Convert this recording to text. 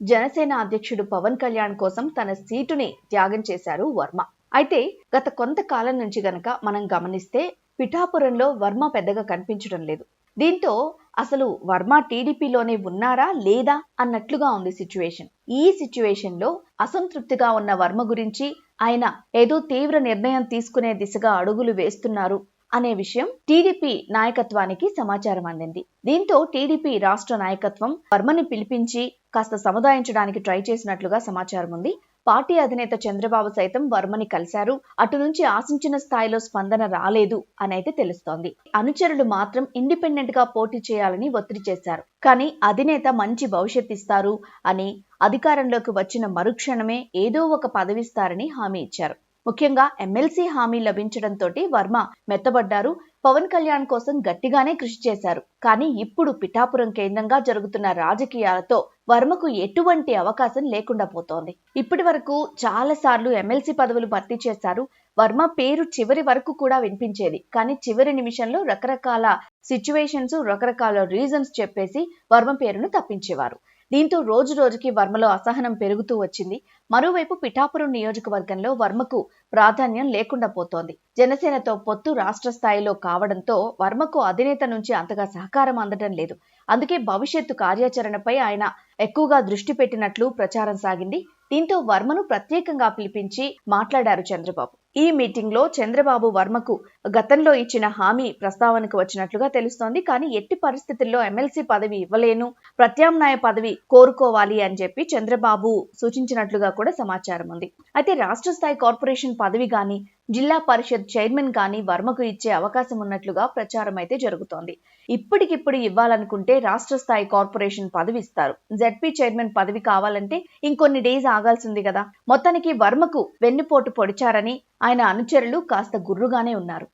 జనసేన అధ్యక్షుడు పవన్ కళ్యాణ్ కోసం తన సీటుని త్యాగం చేశారు వర్మ. అయితే గత కొంతకాలం నుంచి గనక మనం గమనిస్తే పిఠాపురంలో వర్మ పెద్దగా కనిపించడం లేదు. దీంతో అసలు వర్మ టీడీపీలోనే ఉన్నారా లేదా అన్నట్లుగా ఉంది సిచ్యువేషన్. ఈ సిచ్యువేషన్లో అసంతృప్తిగా ఉన్న వర్మ గురించి ఆయన ఏదో తీవ్ర నిర్ణయం తీసుకునే దిశగా అడుగులు వేస్తున్నారు అనే విషయం టీడీపీ నాయకత్వానికి సమాచారం అందింది. దీంతో టీడీపీ రాష్ట్ర నాయకత్వం వర్మని పిలిపించి కాస్త సముదాయించడానికి ట్రై చేసినట్లుగా సమాచారం ఉంది. పార్టీ అధినేత చంద్రబాబు సైతం వర్మని కలిశారు. అటు నుంచి ఆశించిన స్థాయిలో స్పందన రాలేదు అని అయితే తెలుస్తోంది. అనుచరులు మాత్రం ఇండిపెండెంట్గా పోటీ చేయాలని ఒత్తిడి చేశారు. కానీ అధినేత మంచి భవిష్యత్ ఇస్తారు అని అధికారంలోకి వచ్చిన మరుక్షణమే ఏదో ఒక పదవిస్తారని హామీ ఇచ్చారు. ముఖ్యంగా ఎమ్మెల్సీ హామీ లభించడంతో వర్మ మెత్తబడ్డారు. పవన్ కళ్యాణ్ కోసం గట్టిగానే కృషి చేశారు. కానీ ఇప్పుడు పిఠాపురం కేంద్రంగా జరుగుతున్న రాజకీయాలతో వర్మకు ఎటువంటి అవకాశం లేకుండా పోతోంది. ఇప్పటి వరకు చాలా సార్లు ఎమ్మెల్సీ పదవులు భర్తీ చేశారు. వర్మ పేరు చివరి వరకు కూడా వినిపించేది. కానీ చివరి నిమిషంలో రకరకాల సిచ్యువేషన్స్ రకరకాల రీజన్స్ చెప్పేసి వర్మ పేరును తప్పించేవారు. దీంతో రోజు రోజుకి వర్మలో అసహనం పెరుగుతూ వచ్చింది. మరోవైపు పిఠాపురం నియోజకవర్గంలో వర్మకు ప్రాధాన్యం లేకుండా పోతోంది. జనసేనతో పొత్తు రాష్ట్ర స్థాయిలో కావడంతో వర్మకు అధినేత నుంచి అంతగా సహకారం అందడం లేదు. అందుకే భవిష్యత్తు కార్యాచరణపై ఆయన ఎక్కువగా దృష్టి పెట్టినట్లు ప్రచారం సాగింది. దీంతో వర్మను ప్రత్యేకంగా పిలిపించి మాట్లాడారు చంద్రబాబు. ఈ మీటింగ్లో చంద్రబాబు వర్మకు గతంలో ఇచ్చిన హామీ ప్రస్తావనకు వచ్చినట్లుగా తెలుస్తోంది. కానీ ఎట్టి పరిస్థితుల్లో ఎమ్మెల్సీ పదవి ఇవ్వలేను ప్రత్యామ్నాయ పదవి కోరుకోవాలి అని చెప్పి చంద్రబాబు సూచించినట్లుగా కూడా సమాచారం ఉంది. అయితే రాష్ట్ర స్థాయి కార్పొరేషన్ పదవి గాని జిల్లా పరిషత్ చైర్మన్ గాని వర్మకు ఇచ్చే అవకాశం ఉన్నట్లుగా ప్రచారం అయితే జరుగుతోంది. ఇప్పటికిప్పుడు ఇవ్వాలనుకుంటే రాష్ట్ర స్థాయి కార్పొరేషన్ పదవి ఇస్తారు. జెడ్పీ చైర్మన్ పదవి కావాలంటే ఇంకొన్ని డేస్ ఆగాల్సింది కదా. మొత్తానికి వర్మకు వెన్నుపోటు పొడిచారని ఆయన అనుచరులు కాస్త గుర్రుగానే ఉన్నారు.